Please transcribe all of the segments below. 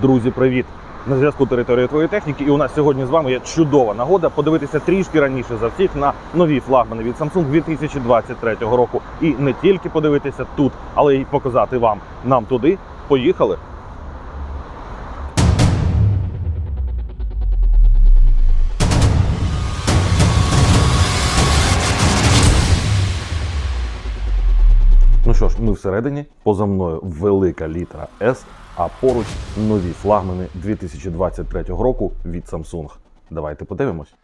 Друзі, привіт! На зв'язку території твоєї техніки, і у нас сьогодні з вами є чудова нагода подивитися трішки раніше за всіх на нові флагмани від Samsung 2023 року. І не тільки подивитися тут, але й показати вам нам туди. Поїхали! Ну що ж, ми всередині, поза мною велика літера S, а поруч нові флагмани 2023 року від Samsung. Давайте подивимось.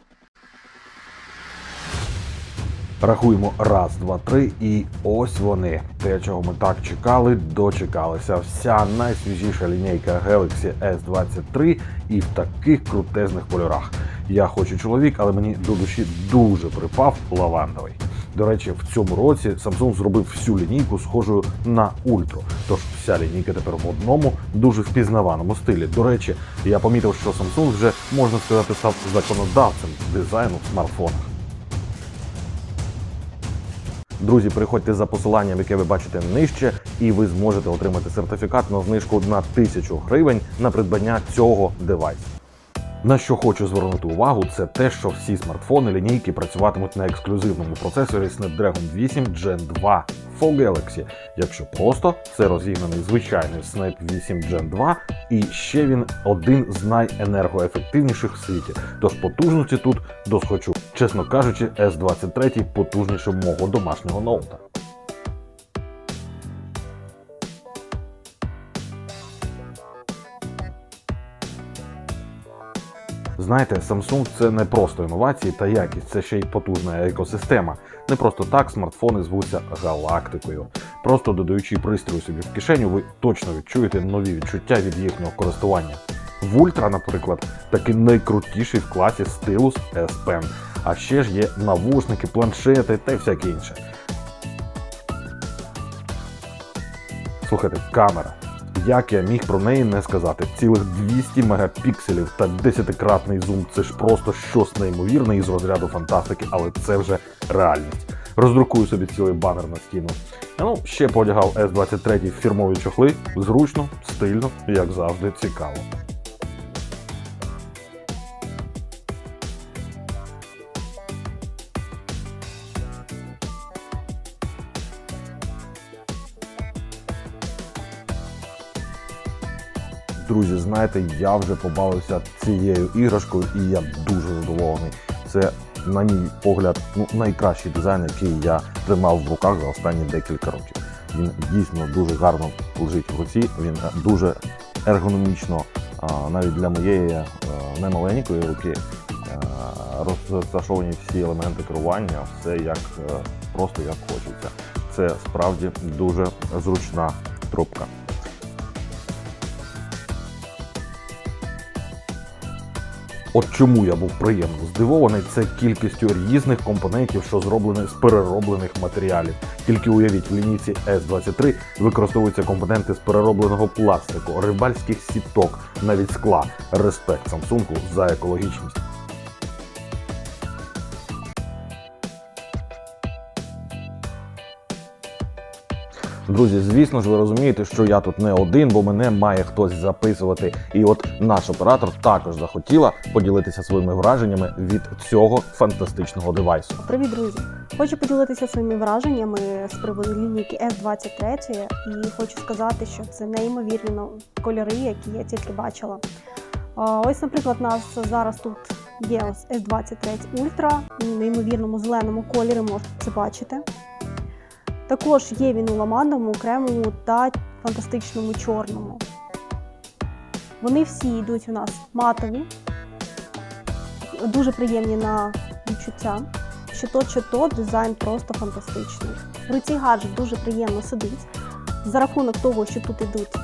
Рахуємо раз, два, три, і ось вони. Те, чого ми так чекали, дочекалися. Вся найсвіжіша лінійка Galaxy S23 і в таких крутезних кольорах. Я хочу чоловік, але мені до душі дуже припав лавандовий. До речі, в цьому році Samsung зробив всю лінійку схожою на ультру. Тож вся лінійка тепер в одному дуже впізнаваному стилі. До речі, я помітив, що Samsung вже можна сказати став законодавцем дизайну в смартфонах. Друзі, приходьте за посиланням, яке ви бачите нижче, і ви зможете отримати сертифікат на знижку на 1000 гривень на придбання цього девайсу. На що хочу звернути увагу, це те, що всі смартфони лінійки працюватимуть на ексклюзивному процесорі Snapdragon 8 Gen 2 for Galaxy. Якщо просто, це розігнаний звичайний Snap 8 Gen 2, і ще він один з найенергоефективніших в світі. Тож потужності тут досхочу. Чесно кажучи, S23 потужніше мого домашнього ноута. Знаєте, Samsung це не просто інновації та якість, це ще й потужна екосистема. Не просто так смартфони звуться галактикою. Просто додаючи пристрій собі в кишеню, ви точно відчуєте нові відчуття від їхнього користування. В Ультра, наприклад, таки найкрутіший в класі стилус S Pen. А ще ж є навушники, планшети та всяке інше. Слухайте, камера. Як я міг про неї не сказати? Цілих 200 мегапікселів та 10-кратний зум це ж просто щось неймовірне із розряду фантастики, але це вже реальність. Роздрукую собі цілий банер на стіну. Ну, ще подягав S23 в фірмові чохли. Зручно, стильно, як завжди, цікаво. Друзі, знаєте, я вже побавився цією іграшкою, і я дуже задоволений. Це, на мій погляд, ну найкращий дизайн, який я тримав в руках за останні декілька років. Він дійсно дуже гарно лежить в руці. Він е, дуже ергономічно, навіть для моєї е, немаленької руки, е, розташовані всі елементи керування, все як просто як хочеться. Це справді дуже зручна трубка. От чому я був приємно здивований, це кількістю різних компонентів, що зроблені з перероблених матеріалів. Тільки уявіть, в лінійці S23 використовуються компоненти з переробленого пластику, рибальських сіток, навіть скла. Респект Samsung за екологічність. Друзі, звісно ж, ви розумієте, що я тут не один, бо мене має хтось записувати. І от наш оператор також захотіла поділитися своїми враженнями від цього фантастичного девайсу. Привіт, друзі! Хочу поділитися своїми враженнями з приводу лінійки S23 і хочу сказати, що це неймовірні кольори, які я тільки бачила. Ось, наприклад, нас зараз тут є ось S23 Ultra в неймовірному зеленому кольорі, можете це бачити. Також є він у ламановому, кремовому та фантастичному чорному. Вони всі йдуть у нас матові, дуже приємні на відчуття. Що то, що то, дизайн просто фантастичний. В руці гаджет дуже приємно сидить за рахунок того, що тут йдуть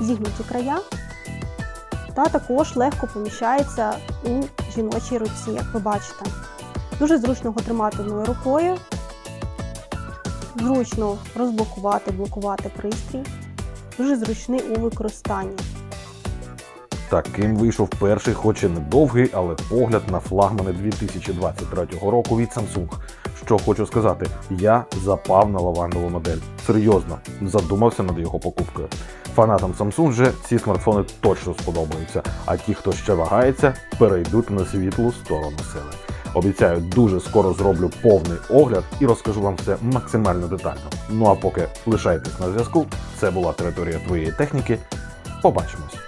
зігнуті края, та також легко поміщається у жіночій руці, як ви бачите. Дуже зручно його тримати одною рукою, зручно розблокувати, блокувати пристрій, дуже зручний у використанні. Таким вийшов перший, хоч і недовгий, але погляд на флагмани 2023 року від Samsung. Що хочу сказати, я запав на лавандову модель. Серйозно, задумався над його покупкою. Фанатам Samsung же ці смартфони точно сподобаються, а ті, хто ще вагається, перейдуть на світлу сторону сили. Обіцяю, дуже скоро зроблю повний огляд і розкажу вам все максимально детально. Ну а поки лишайтесь на зв'язку, це була територія твоєї техніки. Побачимось.